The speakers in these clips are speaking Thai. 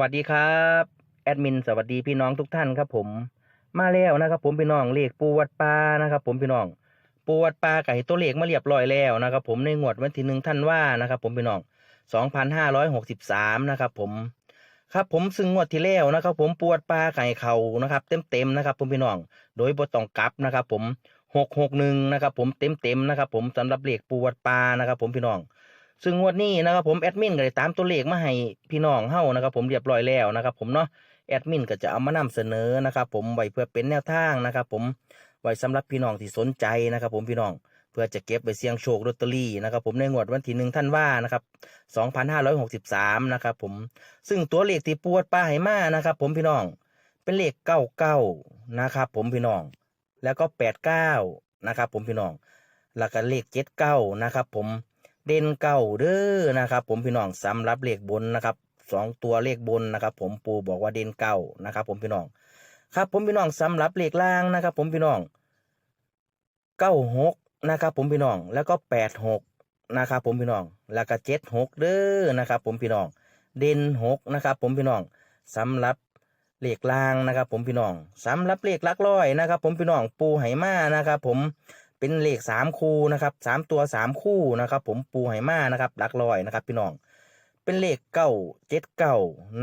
วัสดีครับแอดมินสวัสดีพี่น้องทุกท่านครับผมมาแล้วนะครับ ผมพี่น้องเลขปูวัดปลานะครับ ผมพี่น้องปูวัดปลาไก่ตัวเลขมาเรียบร้อยแล้วนะครับ ผมในงวดวันที่หนึ่งท่านว่านะครับ ผมพี่น้องสองพันห้าร้อยหกสิบสามนะครับ ผมครับผมซึ่งงวดที่แล้วนะครับ ผมปูวัดปลาไก่เขานะครับ เต็มเต็มนะครับ ผมพี่น้องโดยบ่ต้องกลับนะครับ ผมหกหกหนึ่งนะครับ ผมเต็มเต็มนะครับ ผมสำหรับเลขปูวัดปลานะครับ ผมพี่น้อง ซึ่งงวดนี้นะครับผมแอดมินก็ได้ตามตัวเลขมาให้พี่น้องเฮานะครับผมเรียบร้อยแล้วนะครับผมเนาะแอดมินก็จะเอามานำเสนอนะครับผมไว้เพื่อเป็นแนวทางนะครับผมไว้สำหรับพี่น้องที่สนใจนะครับผมพี่น้องเพื่อจะเก็บไปเสี่ยงโชคลอตเตอรี่นะครับผมในงวดวันที่หนึ่งท่านว่านะครับ2563นะครับผมซึ่งตัวเลขที่ปวดป้าให้มานะครับผมพี่น้องเป็นเลข99นะครับผมพี่น้องแล้วก็89นะครับผมพี่น้องแล้วก็เลข79นะครับผม เด่นเก้าเด้อนะครับ ผมพี่น้องสำหรับเลขบนนะครับสองตัวเลขบนนะครับ ผมปูบอกว่าเด่นเก้านะครับ ผมพี่น้อง ครับ ผมพี่น้องสำหรับเลขล่างนะครับ ผมพี่น้องเก้าหกนะครับ ผมพี่น้องแล้วก็แปดหกนะครับ ผมพี่น้องแล้วก็เจ็ดหกเด้อนะครับ ผมพี่น้อง เด่นหกนะครับ ผมพี่น้องสำหรับเลขล่างนะครับ ผมพี่น้องสำหรับเลขลักร้อยนะครับ ผมพี่น้องปูไหมานะครับ ผม เป็นเลขสามคู่นะครับสามตัวสามคู่นะครับ ผมปูไหมานะครับหลักร้อยนะครับ พี่น้อง เป็นเลขเก้าเจ็ดเก้า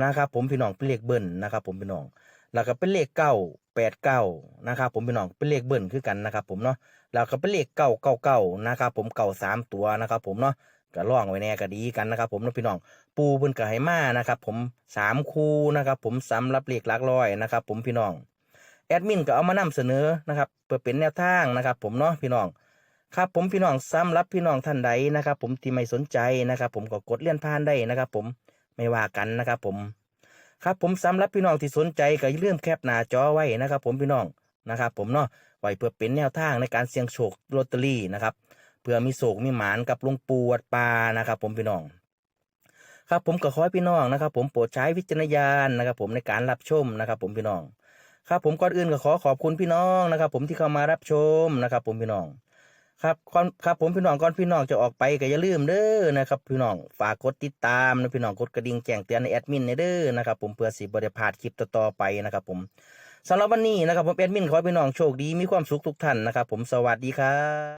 นะครับ ผมพี่น้องเป็นเลขเบิ้ลนะครับ ผมพี่น้อง แล้วก็เป็นเลขเก้าแปดเก้านะครับผมพี่น้องเป็นเลขเบิ้ลคือกันนะครับ ผมเนาะแล้วก็เป็นเลขเก้าเก้าเก้านะครับผมเก้าสามตัวนะครับ ผมเนาะก็ล่องไว้แน่ก็ดีกันนะครับผมนะพี่น้องปูเพิ่นก็ให้มานะครับ ผมสามคู่นะครับ ผมสำหรับเลขหลักร้อยนะครับ ผมพี่น้อง แอดมินก็เอามานำเสนอนะครับเพื่อเป็นแนวทางนะครับ ผมเนาะพี่น้องครับผมพี่น้องสำรับพี่น้องท่านใดนะครับ ผมที่ไม่สนใจนะครับ ผมก็กดเลื่อนผ่านได้นะครับ ผมไม่ว่ากันนะครับผมครับผมสำหรับพี่น้องที่สนใจก็อย่าลืมแคปหน้าจอไว้นะครับ ผมพี่น้องนะครับ ผมเนาะไว้เพื่อเป็นแนวทางในการเสี่ยงโชคลอตเตอรี่นะครับเพื่อมีโศกมีหมานกับลุงปูวัดปลานะครับ ผมพี่น้อง ครับผมก็ขอให้พี่น้องนะครับ ผมโปรดใช้วิจารณญาณนะครับ ผมในการรับชมนะครับ ผมพี่น้อง ครับผมก่อนอื่นก็ขอขอบคุณพี่น้องนะครับ ผมที่เข้ามารับชมนะครับ ผมพี่น้อง ครับก่อนครับผมพี่น้องก่อนพี่น้องจะออกไปก็อย่าลืมเด้อนะครับ พี่น้องฝากกดติดตามนะพี่น้องกดกระดิ่งแจ้งเตือนในแอดมินในเด้อนะครับ ผมเพื่อสิบริพลาดคลิปต่อๆไปนะครับ ผมสำหรับวันนี้นะครับ ผมแอดมินขอพี่น้องโชคดีมีความสุขทุกท่านนะครับ ผมสวัสดีครับ